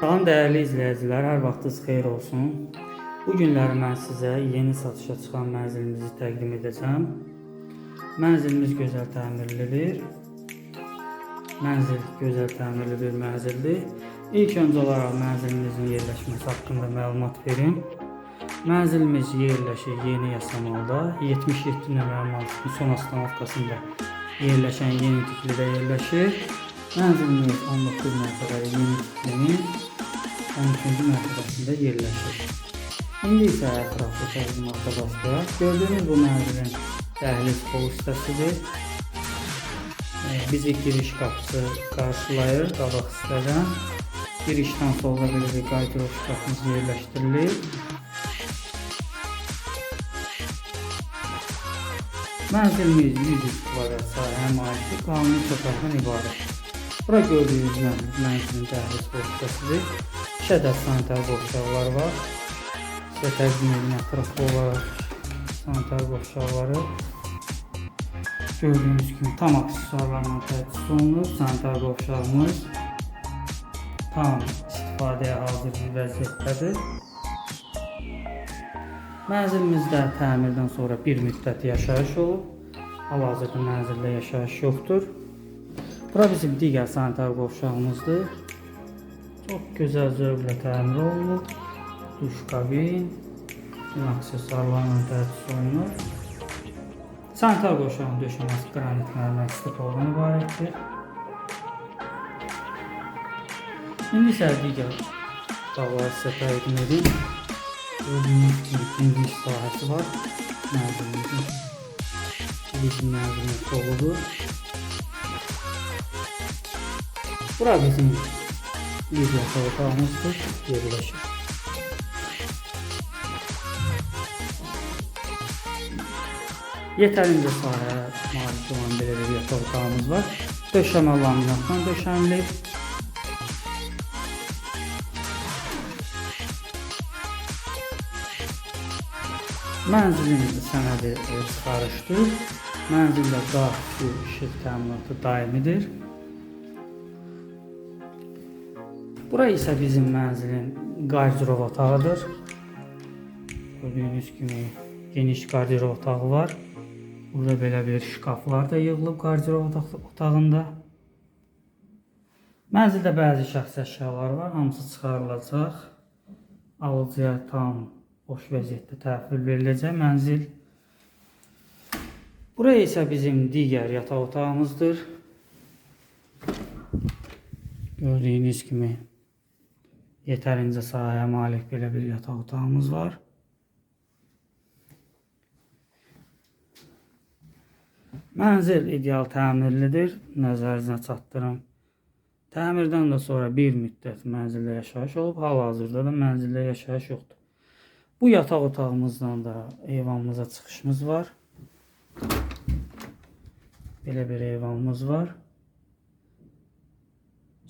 Salam dəyərli izləyicilər, hər vaxtınız xeyir olsun. Bu günləri mən sizə yeni satışa çıxan mənzilimizi təqdim edəcəm. Mənzilimiz gözəl təmirlidir. Mənzil gözəl təmirli bir mənzildir. İlk öncə olaraq mənzilimizin yerləşməsi haqqında məlumat verim. Mənzilimiz yerləşir Yeni Yasamalda, 77 nömrə marşrutun son astanovkasında yerləşən yeni tiklidə yerləşir. Mənzilimiz 19 mərtəbəli yeni tiklinin anteninin arkasında yerleşir. İndi ise etraflı tazminata bastılar. Gördüğünüz bu merdiven dəhliz qol hissəsidir. Ee, bizi giriş qapısı qarşılayır qabaq hissədən. Girişdən solda belə bir qaydır şkafımız yerləşdirilir. Mənzilimiz 100 kvadrat sahəyə malikdir. Qanuni sokaqdan ibarət. Bura gördüyünüz mənzilin dəhliz qol hissəsidir. 2 ədəd sanitar qovşaqlar var. Sizə təqdim edin ətraflı olaraq sanitar qovşaqları. Gördüyünüz kimi tam aksesuarlarla təchiz olunub sanitar qovşağımız tam istifadəyə hazır bir vəziyyətdədir. Mənzilimizdə təmirdən sonra bir müddət yaşayış olub. Hal-hazırda mənzildə yaşayış yoxdur. Bura bizim digər sanitar qovşağımızdır. Çox gözəl zövqlə təmir olunub. Duş kabin, bütün aksesuarlarla təchiz olunur. Sanitar qovşağının döşəməsi qranit mərmər stepoldan ibarətdir. İndi isə digər bağları sizə təqdim edim. Gördüyünüz kimi geniş sahəsi var. Mənzilimizin bizim mənzilin koludur. Bura bizim iyi bir hava almıştır. Yeterince sahaya malik olan böyle bir yatak otağımız var. Döşeme laminatdan döşenli. Mənzilin sənədi sifarişdir. E, Mənzildə qaz, su, işıq təminatı daimidir. Bura isə bizim mənzilin qardirob otağıdır. Gördüyünüz kimi geniş qardirob otağı var. Burada belə bir şkaflar da yığılıb qardirob otaq- otağında. Mənzildə bəzi şəxsi əşyalar var, hamısı çıxarılacaq. Alıcıya tam boş vəziyyətdə təhvil veriləcək mənzil. Bura isə bizim digər yataq otağımızdır. Gördüyünüz kimi yetərincə sahəyə malik belə bir yataq otağımız var. Mənzil ideal təmirlidir, nəzərinizə çatdırım. Təmirdən də sonra bir müddət mənzildə yaşayış olub, hal-hazırda da mənzildə yaşayış yoxdur. Bu yataq otağımızdan da eyvanımıza çıxışımız var. Belə bir eyvanımız var.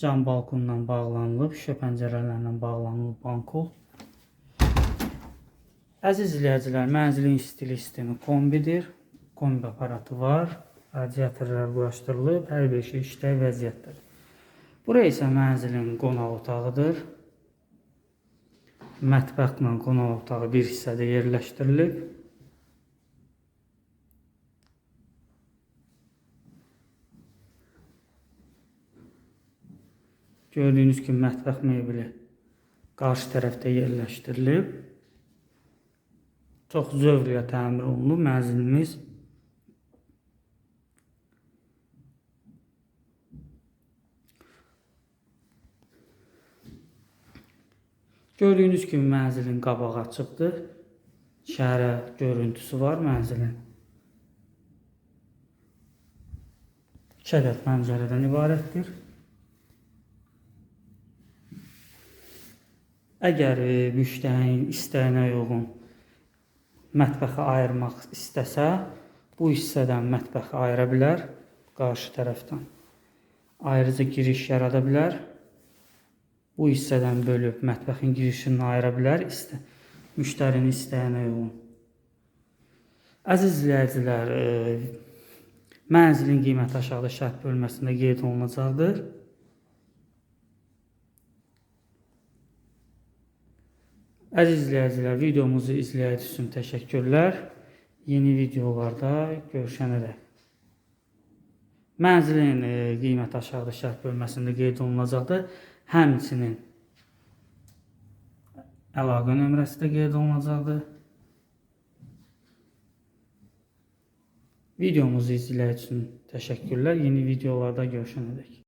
Cam balkondan bağlanılıb, şüşə pəncərələrlə bağlanılıb bankol. Əziz izləyicilər, mənzilin stili sistemi kombidir. Kombi aparatı var. Radiatorlar quraşdırılıb, hər bir şey işlək vəziyyətdədir. Bura isə mənzilin qonaq otağıdır. Mətbəxlə qonaq otağı bir hissədə yerləşdirilib. Gördüyünüz kimi mətbəx mebeli qarşı tərəfdə yerləşdirilib. Çox zövqlə təmir olunub mənzilimiz. Gördüyünüz kimi mənzilin qabağı açıqdır. Şəhərə görüntüsü var mənzilin. İki ədəd pəncərədən ibarətdir. Əgər e, müştərinin istəyinə uyğun mətbəxi ayırmaq istəsə, bu hissədən mətbəxi ayıra bilər qarşı tərəfdən. Ayrıca giriş yarada bilər. Bu hissədən bölüb mətbəxin girişini ayıra bilər istə müştərinin istəyinə uyğun. Əziz izləyicilər, e, mənzilin qiyməti aşağıda şərt bölməsində qeyd olunacaqdır. Əziz izləyicilər, videomuzu izləyədiyiniz üçün təşəkkürlər. Yeni videolarda görüşənədək. Mənzilin e, qiyməti aşağıda şərh bölməsində qeyd olunacaqdır. Həmçinin əlaqə nömrəsi də qeyd olunacaqdır. Videomuzu izlədiyiniz üçün təşəkkürlər. Yeni videolarda görüşənədək.